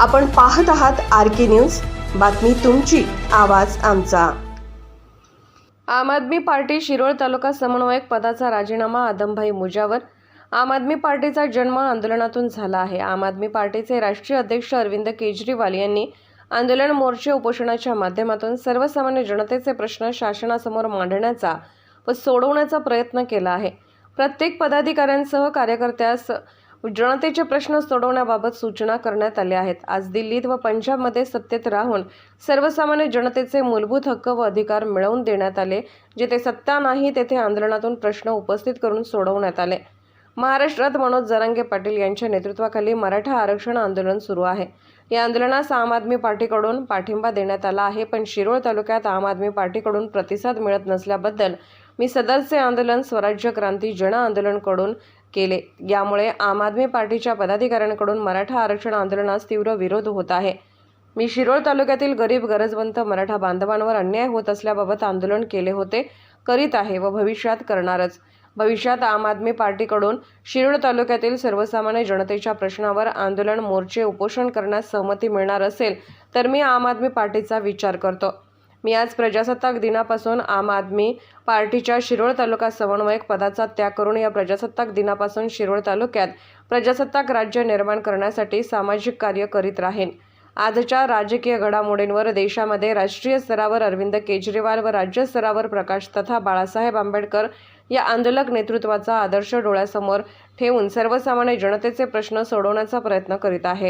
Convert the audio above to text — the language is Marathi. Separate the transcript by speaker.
Speaker 1: आपण पाहत आहात आर के न्यूज. बातमी तुमची आवाज आमचा. आम आदमी पार्टी शिरोळ तालुका समन्वयक पदाचा राजीनामा आदमभाई मुजावर. आम आदमी पार्टीचा जन्म आंदोलनातून झाला आहे. आम आदमी पार्टीचे राष्ट्रीय अध्यक्ष अरविंद केजरीवाल यांनी आंदोलन मोर्चे उपोषणाच्या माध्यमातून सर्वसामान्य जनतेचे प्रश्न शासनासमोर मांडण्याचा व सोडवण्याचा प्रयत्न केला आहे. प्रत्येक पदाधिकाऱ्यांसह कार्यकर्त्यास जनतेचे प्रश्न सोडवण्याबाबत सूचना करण्यात आल्या आहेत. आज दिल्लीत व पंजाबमध्ये सत्तेत राहून सर्वसामान्य जनतेचे मूलभूत हक्क व अधिकार मिळवून देण्यात आले जेथे सत्ता नाही तेथे आंदोलनातून प्रश्न उपस्थित करून सोडवण्यात आले. महाराष्ट्रात मनोज जरांगे पाटील यांच्या नेतृत्वाखाली मराठा आरक्षण आंदोलन सुरू आहे. या आंदोलनास आम आदमी पार्टीकडून पाठिंबा देण्यात आला आहे पण शिरोळ तालुक्यात आम आदमी पार्टीकडून प्रतिसाद मिळत नसल्याबद्दल मी सदरचे आंदोलन स्वराज्य क्रांती जन आंदोलनकडून केले. यामुळे आम आदमी पार्टीच्या पदाधिकाऱ्यांकडून मराठा आरक्षण आंदोलनास तीव्र विरोध होत आहे. मी शिरोळ तालुक्यातील गरीब गरजवंत मराठा बांधवांवर अन्याय होत असल्याबाबत आंदोलन केले होते करीत आहे व भविष्यात करणारच. भविष्यात आम आदमी पार्टीकडून शिरोळ तालुक्यातील सर्वसामान्य जनतेच्या प्रश्नावर आंदोलन मोर्चे उपोषण करण्यास सहमती मिळणार असेल तर मी आम आदमी पार्टीचा विचार करतो. मी आज प्रजासत्ताक दिनापासून आम आदमी पार्टीच्या शिरोळ तालुका समन्वयक पदाचा त्याग करून या प्रजासत्ताक दिनापासून शिरोळ तालुक्यात प्रजासत्ताक राज्य निर्माण करण्यासाठी सामाजिक कार्य करीत राहीन. आजच्या राजकीय घडामोडींवर देशामध्ये राष्ट्रीय स्तरावर अरविंद केजरीवाल व राज्य स्तरावर प्रकाश तथा बाळासाहेब आंबेडकर या आंदोलक नेतृत्वाचा आदर्श डोळ्यासमोर ठेवून सर्वसामान्य जनतेचे प्रश्न सोडवण्याचा प्रयत्न करीत आहे.